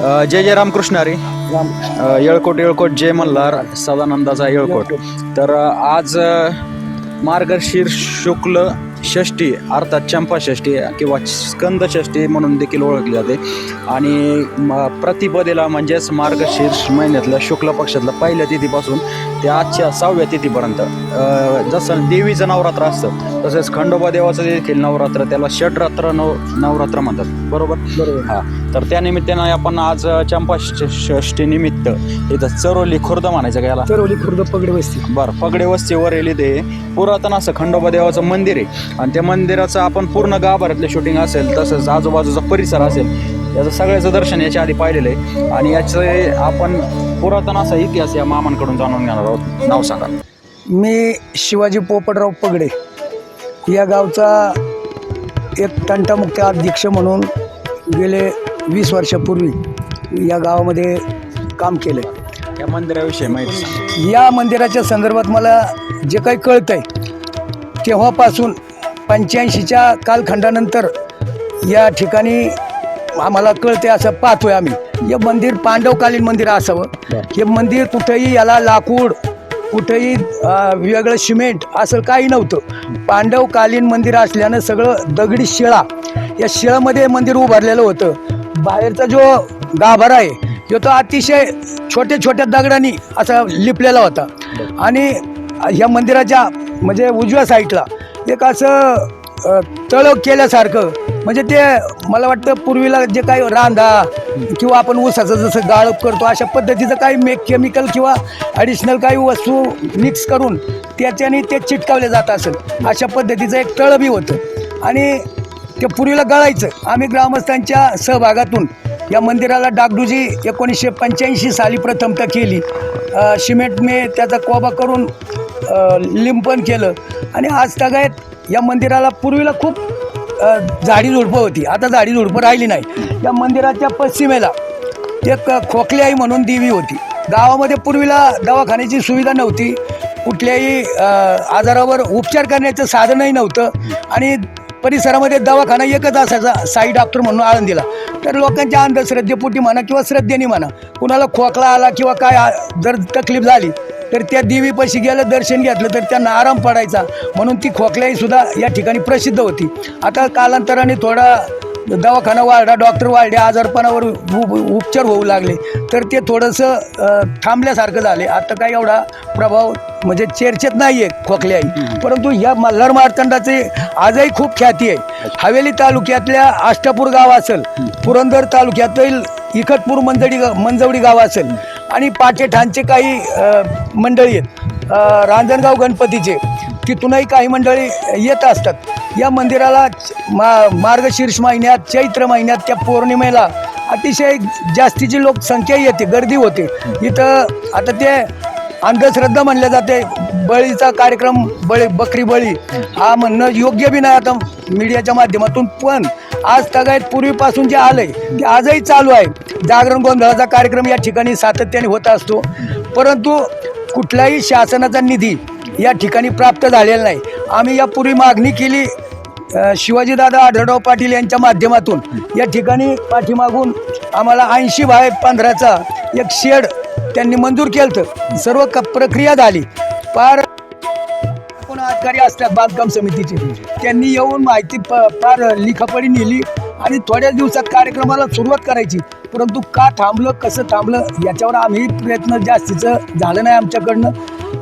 अ, जय जय रामकृष्ण हरी. अ, येळकोट येळकोट जय मल्हार सदानंदाचा येळकोट. तर अ, आज अ, मार्गशीर्ष शुक्ल षष्ठी अर्थात चंपा षष्ठी किंवा स्कंद षष्ठी म्हणून देखील ओळखली जाते. आणि म- प्रतिपदेला म्हणजेच मार्गशीर्ष महिन्यातल्या शुक्ल पक्षातल्या पहिल्या तिथीपासून ते आजच्या सहाव्या तिथीपर्यंत. जसं देवीचं नवरात्र असतं तसेच खंडोबा देवाचं देखील नवरात्र त्याला षडरात्र नव नवरात्र म्हणतात. बरोबर? बरोबर. हा. तर त्या निमित्तानं आपण आज चंपा निमित्त इथं चरोली खुर्द म्हणायचं का याला? चरवली खुर्द पगडे वस्ती. बरं पगडे वस्तीवर येईल ते पुरातन असं खंडोबा देवाचं मंदिर आहे. आणि त्या मंदिराचं आपण पूर्ण गाभाऱ्यातलं शूटिंग असेल तसंच आजूबाजूचा परिसर असेल याचं सगळ्याचं दर्शन याच्या आधी पाहिलेलं आहे. आणि याचं आपण पुरातन असा इतिहास या मामांकडून जाणून घेणार आहोत. नाव सांगा. मी शिवाजी पोपटराव पगडे या गावचा एक तंटामुक्त अध्यक्ष म्हणून गेले वीस वर्षापूर्वी या गावामध्ये काम केलं. या मंदिराविषयी माहिती या मंदिराच्या संदर्भात मला जे काही कळतं आहे तेव्हापासून पंच्याऐंशीच्या कालखंडानंतर या ठिकाणी आम्हाला कळते असं पाहतोय आम्ही. हे मंदिर पांडवकालीन मंदिर असावं हे मंदिर कुठेही याला लाकूड कुठेही वेगळं सिमेंट असं काही नव्हतं. पांडवकालीन मंदिर असल्यानं सगळं दगडी शिळा. या शिळामध्ये मंदिर उभारलेलं होतं. बाहेरचा जो गाभारा आहे तो तो अतिशय छोट्या छोट्या दगडांनी असा लिपलेला होता. आणि ह्या मंदिराच्या म्हणजे उजव्या साईडला एक असं अ, तळं केल्यासारखं. म्हणजे ते मला वाटतं पूर्वीला जे काही रांधा किंवा आपण ऊसाचं जसं गाळप करतो अशा पद्धतीचं काही मे केमिकल किंवा ॲडिशनल काही वस्तू मिक्स करून त्याच्याने ते चिटकावले जात असेल. अशा पद्धतीचं एक तळबी होतं. आणि ते पूर्वीला गळायचं. आम्ही ग्रामस्थांच्या सहभागातून या मंदिराला डागडुजी एकोणीसशे पंच्याऐंशी साली प्रथमतः केली. सिमेंटने त्याचा कोबा करून लिंपण लिंपन केलं. आणि आज तगायत या मंदिराला पूर्वीला खूप झाडी झुडपं होती. आता झाडी झुडपं राहिली नाही. या मंदिराच्या पश्चिमेला एक खोकली आई म्हणून देवी होती. गावामध्ये पूर्वीला दवाखान्याची सुविधा नव्हती. कुठल्याही आजारावर उपचार करण्याचं साधनही नव्हतं. आणि परिसरामध्ये दवाखाना एकच असायचा साई डॉक्टर म्हणून आळंदीला. तर लोकांच्या अंधश्रद्धेपोटी म्हणा किंवा श्रद्धेने म्हणा कुणाला खोकला आला किंवा काय जर तकलीफ झाली तर त्या देवीपाशी गेलं दर्शन घेतलं तर त्यांना आराम पडायचा. म्हणून ती खोकल्याही सुद्धा या ठिकाणी प्रसिद्ध होती. आता कालांतराने थोडा दवाखाना वाढला डॉक्टर वाढले आजारपणावर उपचार होऊ लागले. तर ते थोडंसं थांबल्यासारखं झाले. आता काही एवढा प्रभाव म्हणजे चर्चेत नाही आहे खोकले आई परंतु या मल्हार मार्तंडाचे आजही खूप ख्याती आहे. हवेली तालुक्यातल्या आष्टापूर गाव असेल पुरंदर तालुक्यातील इखतपूर मंजडी गा- मंजवडी गाव असेल आणि पाठेठाणचे काही मंडळी आहेत. रांजणगाव गणपतीचे. तिथूनही काही मंडळी येत असतात. या मंदिराला मा मार्गशीर्ष महिन्यात चैत्र महिन्यात त्या पौर्णिमेला अतिशय जास्तीची लोकसंख्या येते गर्दी होते. इथं आता ते अंधश्रद्धा म्हणल्या जाते. बळीचा कार्यक्रम बळी बकरी बळी हा म्हणणं योग्य बी नाही आता मीडियाच्या माध्यमातून. पण आज तगायत पूर्वीपासून जे आलंय ते आजही चालू आहे. जागरण गोंधळाचा कार्यक्रम या ठिकाणी सातत्याने होत असतो. परंतु कुठलाही शासनाचा निधी या ठिकाणी प्राप्त झालेला नाही. आम्ही यापूर्वी मागणी केली शिवाजीदादा आढळराव पाटील यांच्या माध्यमातून या ठिकाणी पाठीमागून आम्हाला ऐंशी बाय पंधराचा एक शेड त्यांनी मंजूर केलं सर्व क प्रक्रिया झाली. पार कोण अधिकारी असतात बांधकाम समितीचे त्यांनी येऊन माहिती प फार लिखापडी नेली. आणि थोड्याच दिवसात कार्यक्रमाला सुरुवात करायची. परंतु का थांबलं कसं थांबलं याच्यावर आम्ही प्रयत्न जास्तीचं झालं नाही आमच्याकडनं.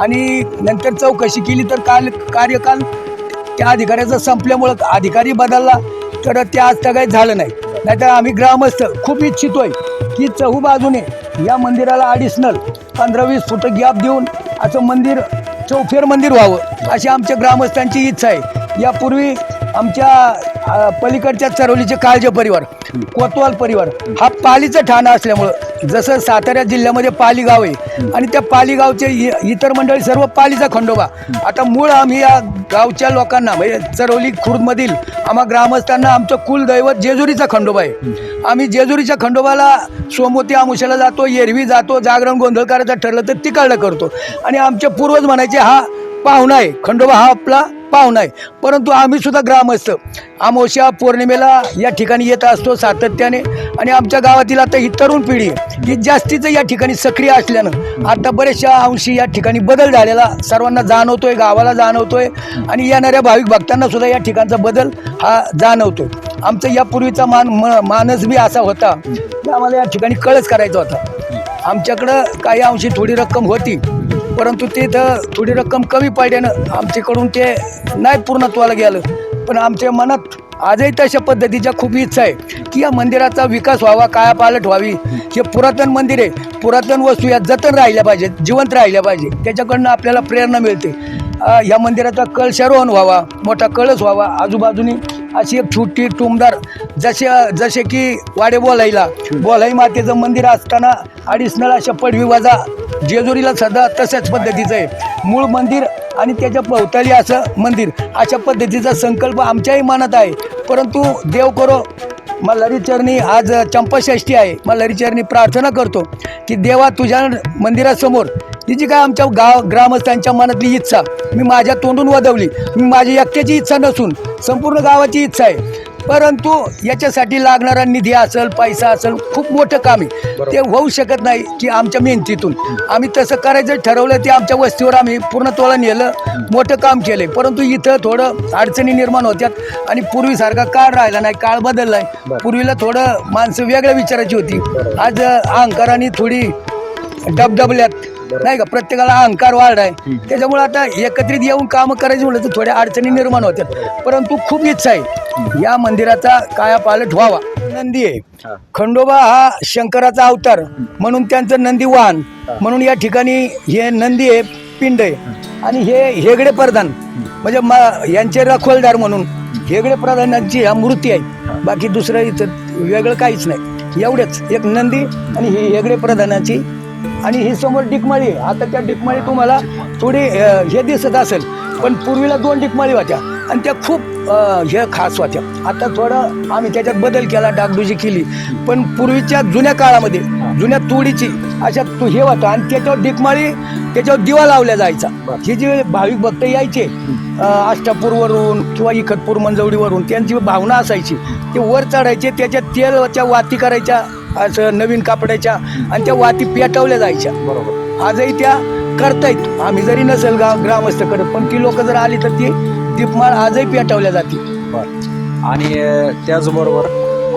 आणि नंतर चौकशी केली तर काल कार्यकाल त्या अधिकाऱ्याचा संपल्यामुळं अधिकारी बदलला. तर ते आज काही झालं नाही. नाहीतर आम्ही ग्रामस्थ खूप इच्छितोय की चहू बाजूने या मंदिराला अडिशनल पंधरा वीस फुट गॅप देऊन असं मंदिर चौफेर मंदिर व्हावं अशी आमच्या ग्रामस्थांची इच्छा आहे. यापूर्वी आमच्या पलीकडच्या चरवलीचे काळजे परिवार कोतवाल परिवार हा पालीचं ठाणं असल्यामुळं जसं सातारा जिल्ह्यामध्ये पाली गाव आहे आणि त्या पाली गावचे इ- इतर मंडळी सर्व पालीचा खंडोबा. आता मूळ आम्ही या गावच्या लोकांना म्हणजे चरवली खुर्दमधील आम्हा ग्रामस्थांना आमचं कुलदैवत जेजुरीचा खंडोबा आहे. आम्ही जेजुरीच्या खंडोबाला सोमवती आमुशाला जातो एरवी जातो जागरण गोंधळ करायचं ठरलं तर तिकडलं करतो. आणि आमचे पूर्वज म्हणायचे हा पाहुणा आहे खंडोबा हा आपला पाहुणा आहे परंतु आम्ही सुद्धा ग्रामस्थ. आमोशा पौर्णिमेला या ठिकाणी येत असतो सातत्याने. आणि आमच्या गावातील आता ही तरुण पिढी ही जास्तीचं या ठिकाणी सक्रिय असल्यानं आता बऱ्याचशा अंशी या ठिकाणी बदल झालेला सर्वांना जाणवतोय गावाला जाणवतोय. आणि येणाऱ्या भाविक भक्तांना सुद्धा या ठिकाणचा बदल हा जाणवतोय. आमचा यापूर्वीचा मान म- मानस बी असा होता की आम्हाला या ठिकाणी कळस करायचा होता. आमच्याकडं काही अंशी थोडी रक्कम होती. परंतु तिथं थोडी रक्कम कमी पडल्यानं आमच्याकडून ते नाही पूर्णत्वाला गेलं. पण आमच्या मनात आजही तशा पद्धतीच्या खूप इच्छा आहे की या मंदिराचा विकास व्हावा कायापालट व्हावी. हे पुरातन मंदिर आहे. पुरातन वस्तू या जतन राहिल्या पाहिजेत जिवंत राहिल्या पाहिजे त्याच्याकडनं आपल्याला प्रेरणा मिळते. या मंदिराचा कळशारोहण व्हावा मोठा कळस व्हावा. आजूबाजूनी अशी एक छोटी टुमदार जसे जसे की वाडे बोलाईला बोलाई मातेचं मंदिर असताना अडिशनल अशा पडवी वजा जेजुरीला सध्या तशाच पद्धतीचं आहे. मूळ मंदिर आणि त्याच्या भोवताली असं मंदिर अशा पद्धतीचा संकल्प आमच्याही मनात आहे. परंतु देव करो मल्हारी चरणी आज चंपाषष्ठी आहे. मल्हारी चरणी प्रार्थना करतो की देवा तुझ्या मंदिरासमोर ही जी काय आमच्या गाव ग्रामस्थांच्या मनातली इच्छा मी माझ्या तोंडून वदवली. मी माझी एकट्याची इच्छा नसून संपूर्ण गावाची इच्छा आहे. परंतु याच्यासाठी लागणारा निधी असेल पैसा असेल खूप मोठं काम आहे. ते होऊ शकत नाही की आमच्या मेहनतीतून. आम्ही तसं करायचं ठरवलं ते आमच्या वस्तीवर आम्ही पूर्ण तोळा नेलं मोठं काम केलंय. परंतु इथं थोडं अडचणी निर्माण होत्यात आणि पूर्वीसारखा काळ राहिला नाही काळ बदललाय पूर्वीला थोडं माणसं वेगळ्या विचाराची होती. आज अहंकाराने थोडी डबडबल्यात. नाही का? प्रत्येकाला अहंकार वाढलाय. त्याच्यामुळे आता एकत्रित येऊन कामं करायची म्हटलं तर थोड्या अडचणी निर्माण होत्यात. परंतु खूप इच्छा आहे. या मंदिराचा कायापालट व्हावा. नंदी आहे. खंडोबा हा शंकराचा अवतार म्हणून त्यांचं नंदी वाहन म्हणून या ठिकाणी हे नंदी आहे पिंड आहे. आणि हे हेगडे प्रधान म्हणजे मा- यांचे रखवलदार म्हणून हेगडे प्रधानांची ह्या मूर्ती आहे. बाकी दुसरं इथं वेगळं काहीच नाही. एवढंच. एक नंदी आणि ही हेगडे प्रधानाची. आणि ही समोर डिकमाळी आहे. आता त्या डिकमाळी तुम्हाला थोडी हे दिसत असेल पण पूर्वीला दोन डिकमाळी होत्या. आणि त्या खूप हे खास होत्या आता थोडं आम्ही त्याच्यात बदल केला डागडुजी केली. पण पूर्वीच्या जुन्या काळामध्ये जुन्या तोडीची अशा तो हे होता आणि त्याच्यावर डिकमाळी त्याच्यावर दिवा लावला जायचा. हे जे भाविक भक्त यायचे अं, आष्टापूरवरून किंवा इखतपूर मंजवडीवरून त्यांची भावना असायची. ते वर चढायचे त्याच्यात तेलच्या वाती करायच्या असं नवीन कापडाच्या आणि त्या वाती पेटवल्या जायच्या. बरोबर. आजही त्या करतायत. आम्ही जरी नसेल गाव ग्रामस्थ करत पण ती लोक जर आली तर ती दीपमाळ आजही पेटवल्या जाते बर. आणि अ, त्याचबरोबर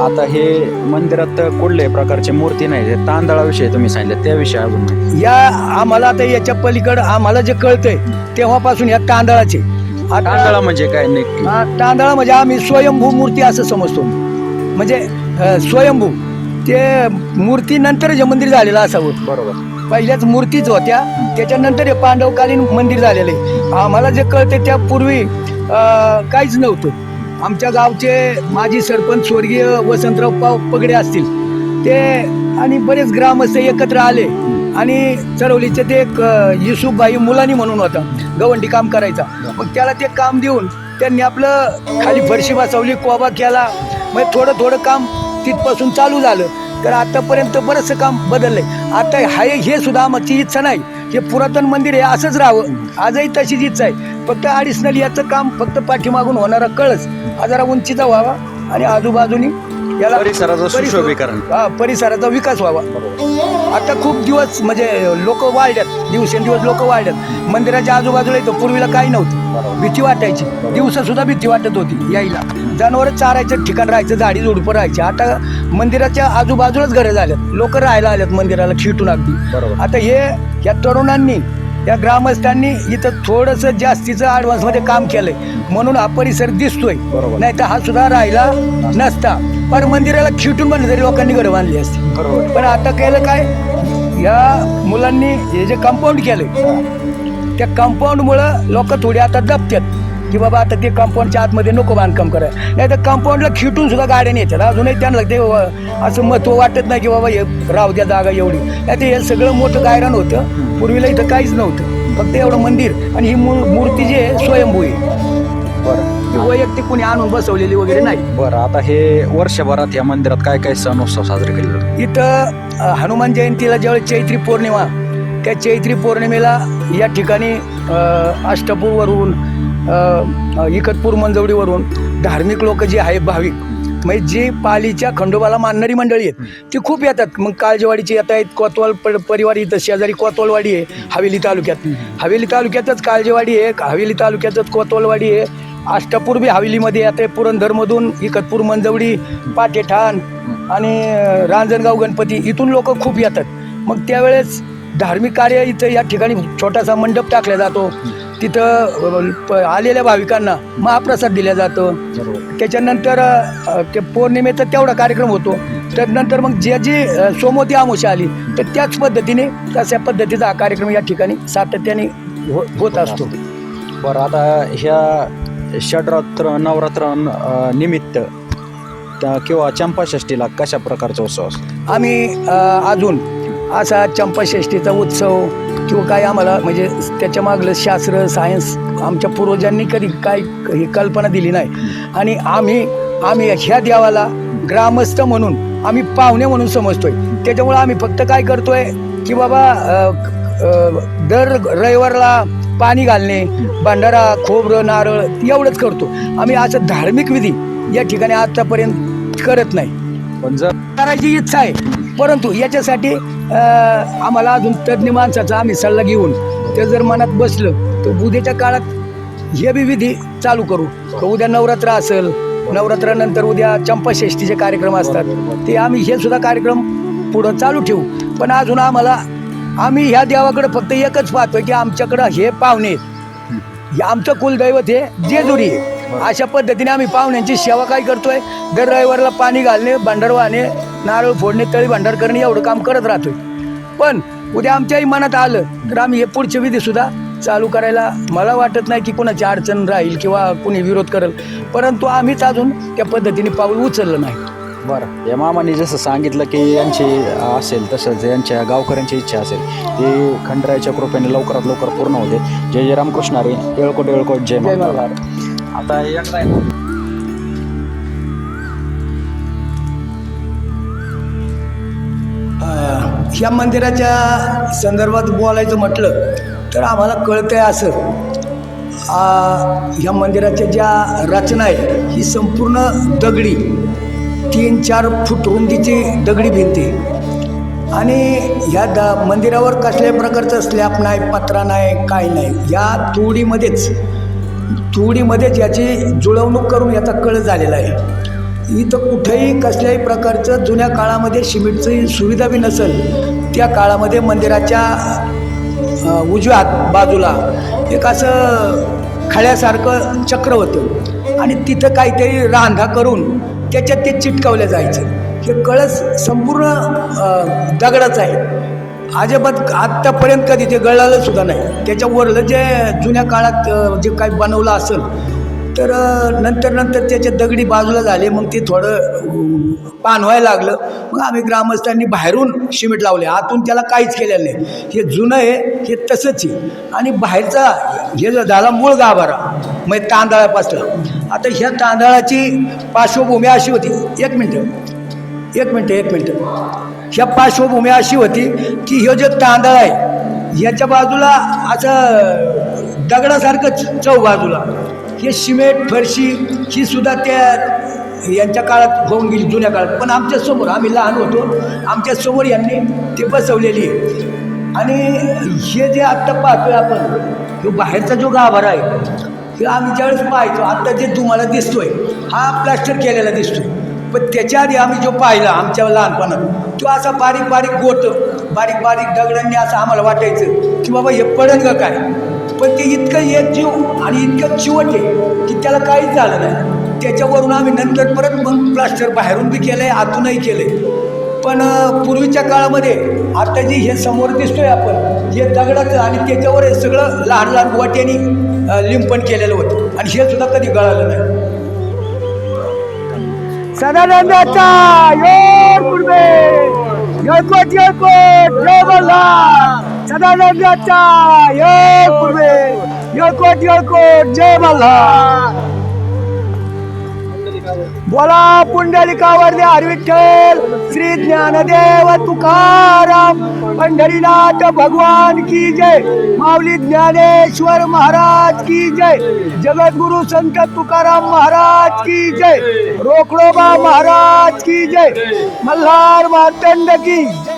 आता हे मंदिरात कुठल्याही प्रकारची मूर्ती नाही ते तांदळाविषयी तुम्ही सांगितलं त्याविषयी अजून माहिती. या आम्हाला आता याच्या पलीकडं आम्हाला जे कळतंय तेव्हापासून या तांदळाचे. तांदळा म्हणजे काय नक्की हा, तांदळा म्हणजे आम्ही स्वयंभू मूर्ती असं समजतो. म्हणजे अं, स्वयंभू. ते मूर्तीनंतर जे मंदिर झालेलं असावं. बरोबर. पहिल्याच मूर्तीच होत्या. त्याच्यानंतर हे पांडवकालीन मंदिर झालेलं आहे. आम्हाला जे कळते त्यापूर्वी काहीच नव्हतं. आमच्या गावचे माजी सरपंच स्वर्गीय वसंतराव पाव पगडे असतील. ते आणि बरेच ग्रामस्थ एकत्र आले आणि चरवलीचे ते एक युसुफबाई मुलानी म्हणून होता. गवंडी काम करायचा. मग त्याला ते काम देऊन त्यांनी आपलं खाली फरशी बसवली कोबा केला. मग थोडं थोडं काम तिथपासून चालू झालं. तर आतापर्यंत बरंचसं काम बदललंय. आता हाय हे सुद्धा आमची इच्छा नाही. हे पुरातन मंदिर आहे असंच राहावं. आजही तशीच इच्छा आहे. फक्त अडिशनल याचं काम फक्त पाठीमागून होणारा कळस. हा जरा उंचीचा व्हावा आणि आजूबाजूनी याला परिसराचं परिसर- सुशोभीकरण. हा परिसराचा विकास व्हावा. आता खूप दिवस म्हणजे लोक वाढल्यात. दिवसेंदिवस लोक वाढल्यात. मंदिराच्या आजूबाजूला इथं पूर्वीला काही नव्हतं. भीती वाटायची. दिवसा सुद्धा भीती वाटत होती यायला. जनावर चारायचं ठिकाण राहायचं झाडी झुडपं राहायची. आता मंदिराच्या आजूबाजूलाच घरं झाल्यात लोक राहायला आल्यात मंदिराला खिटून अगदी. बरोबर. आता हे या तरुणांनी या ग्रामस्थांनी इथं थोडंसं जास्तीचं ॲडव्हान्समध्ये काम केलंय. म्हणून हा परिसर दिसतोय. बरोबर. नाही तर हा सुद्धा राहिला नसता. पण मंदिराला खिटून बनलं तरी लोकांनी घरं बांधली असती. बरोबर. पण आता केलं काय? या मुलांनी हे जे कंपाऊंड केलंय त्या कंपाऊंडमुळं लोक थोडी आता दबतात की बाबा आता ते कंपाऊंडच्या आतमध्ये नको बांधकाम करा. नाही तर कंपाऊंडला खिटून सुद्धा गाड्या नेतात. अजूनही त्यांना ते असं महत्त्व वाटत नाही की बाबा हे राहू द्या जागा एवढी. नाही ते हे सगळं मोठं गायरान होतं. पूर्वीला इथं काहीच नव्हतं. फक्त एवढं मंदिर आणि ही मूर- मूर्ती जी आहे स्वयंभू आहे. बरं. वैयक्तिक कोणी आणून बसवलेली वगैरे नाही. बरं आता हे वर्षभरात या मंदिरात काय काय सण उत्सव साजरे केले जातात? इथं हनुमान जयंतीला ज्यावेळी चैत्री पौर्णिमा त्या चैत्री पौर्णिमेला या ठिकाणी अष्टपूरवरून इकतपूर मंजवडीवरून धार्मिक लोक जे आहे भाविक म्हणजे जी पालीच्या खंडोबाला मानणारी मंडळी आहेत ती खूप येतात. मग काळजेवाडीची येत आहेत कोतवाल प- परिवार इथं शेजारी कोतवालवाडी आहे हवेली तालुक्यात. हवेली तालुक्यातच काळजेवाडी आहे हवेली तालुक्यातच कोतवालवाडी आहे. अष्टापूर बी हवेलीमध्ये येते पुरंदरमधून इकतपूर मंजवडी पाटेठाण आणि रांजणगाव गणपती इथून लोक खूप येतात. मग त्यावेळेस धार्मिक कार्य इथं या ठिकाणी छोटासा मंडप टाकला जातो. तिथं प- आलेल्या भाविकांना महाप्रसाद दिला जातो. त्याच्यानंतर अ, ते पौर्णिमेचा तेवढा कार्यक्रम होतो. त्यानंतर मग जे जी अ, सोमवती अमावस्या आली तर त्याच पद्धतीने तशा पद्धतीचा हा कार्यक्रम या ठिकाणी सातत्याने हो होत असतो. बरं आता ह्या षडरात्र नवरात्र अ, निमित्त त्या- किंवा चंपाषष्टीला कशा प्रकारचा उत्सव असतो? आम्ही अ, अजून असा चंपाषष्टीचा उत्सव किंवा काय आम्हाला म्हणजे त्याच्या मागलं शास्त्र सायन्स आमच्या पूर्वजांनी कधी काय ही कल्पना दिली नाही. आणि आम्ही आम्ही ह्या देवाला ग्रामस्थ म्हणून आम्ही पाहुणे म्हणून समजतोय. त्याच्यामुळे आम्ही फक्त काय करतोय की बाबा दर रविवारला पाणी घालणे भंडारा खोबरं नारळ एवढंच करतो. आम्ही असं धार्मिक विधी या ठिकाणी आतापर्यंत करत नाही. पण जर करायची इच्छा आहे परंतु याच्यासाठी आम्हाला अजून तज्ज्ञ माणसाचा आम्ही सल्ला घेऊन ते जर मनात बसलं तर उद्याच्या काळात हे बी विधी चालू करू. उद्या नवरात्र असेल नवरात्रानंतर उद्या चंपाषष्ठीचे कार्यक्रम असतात. ते आम्ही हे सुद्धा कार्यक्रम पुढं चालू ठेवू. पण अजून आम्हाला आम्ही ह्या देवाकडे फक्त एकच पाहतोय की आमच्याकडं हे पाहुणे हे आमचं कुलदैवत हे जेजुरी अशा पद्धतीने आम्ही पाहुण्यांची सेवा काय करतोय? दर रविवारला पाणी घालणे भांडार वाहणे नारळ फोडणे तळी भांडार करणे एवढं काम करत राहतोय. पण उद्या आमच्याही मनात आलं तर आम्ही हे पुढचे विधी सुद्धा चालू करायला मला वाटत नाही की कोणाची अडचण राहील किंवा कोणी विरोध करेल. परंतु आम्हीच अजून त्या पद्धतीने पाऊल उचललं नाही. बरं. या मामाने जसं सांगितलं की यांची असेल तसंच यांच्या गावकऱ्यांची इच्छा असेल ती खंडरायाच्या कृपेने लवकरात लवकर पूर्ण होते. जय जय रामकृष्ण हरी येळकोट येळकोट. जय मल्हार. आता ह्या मंदिराच्या संदर्भात बोलायचं म्हटलं तर आम्हाला कळतं आहे असं ह्या मंदिराच्या ज्या रचना आहे ही संपूर्ण दगडी तीन चार फूट रुंदीची दगडी भिंती आहे. आणि ह्या द मंदिरावर कसल्याही प्रकारचं स्लॅब नाही पत्रा नाही काय नाही या तुडीमध्येच तुडीमध्येच याची जुळवणूक करून याचा कळ झालेला आहे इथं कुठेही कसल्याही प्रकारचं जुन्या काळामध्ये सिमेंटची सुविधा बी नसेल त्या काळामध्ये मंदिराच्या उजव्यात उजव्या बाजूला एक असं खळ्यासारखं चक्र होतं. आणि तिथं काहीतरी रांधा करून त्याच्यात ते चिटकवलं जायचं. हे कळस संपूर्ण अ, दगडाचं आहे. अजिबात आत्तापर्यंत कधी ते गळालं सुद्धा नाही. त्याच्यावरलं जे जुन्या काळात जे काही बनवलं असेल तर नंतर नंतर त्याच्या दगडी बाजूला झाले मग ते थोडं पान पानवायला लागलं. मग आम्ही ग्रामस्थांनी बाहेरून शिमेंट लावले. आतून त्याला काहीच केलेलं नाही. हे जुनं आहे हे तसंच आहे. आणि बाहेरचा हे जो झाला मूळ गाभारा म्हणजे मग तांदळापासलं. आता ह्या तांदळाची पार्श्वभूमी अशी होती. एक मिनटं. एक मिनटं एक मिनटं. ह्या पार्श्वभूमी अशी होती की हे जे तांदळ आहे ह्याच्या बाजूला असं दगडासारखं चव चौ बाजूला. हे सिमेंट फरशी ही सुद्धा त्या यांच्या काळात होऊन गेली जुन्या काळात. पण आमच्यासमोर आम्ही लहान होतो आमच्यासमोर यांनी ते बसवलेली आहे. आणि हे जे आत्ता पाहतोय आपण तो बाहेरचा जो गाभारा आहे हे आम्ही ज्यावेळेस पाहायचो आत्ता जे तुम्हाला दिसतोय हा प्लास्टर केलेला दिसतोय. पण त्याच्या आधी आम्ही जो पाहिला आमच्या लहानपणात तो असा बारीक बारीक गोट बारीक बारीक दगडांनी असं आम्हाला वाटायचं की बाबा हे पडेल का काय? पण ते इतकं एक जीव आणि इतकं चिवट आहे की त्याला काहीच झालं नाही. त्याच्यावरून आम्ही नंतर परत मग प्लास्टर बाहेरून बी केलं आहे आतूनही केलं आहे पण पूर्वीच्या काळामध्ये आता जी हे समोर दिसतोय आपण हे दगडाचं आणि त्याच्यावर हे सगळं लहान लहान वाट्यानी लिंपण केलेलं होतं. आणि हे सुद्धा कधी गळालं नाही. सदानंदाचा योर कुर्बे योरकोट योरकोट सदानंदाचा योर कुर्बे योरकोट योरकोट जय मल्हार बोला पुंडलिकावर हरी श्री ज्ञानदेव तुकाराम पंढरीनाथ भगवान की जय माऊली ज्ञानेश्वर महाराज की जय जगद्गुरु संत तुकाराम महाराज की जय रोकडोबा महाराज की जय मल्हार मार्तंड की जय.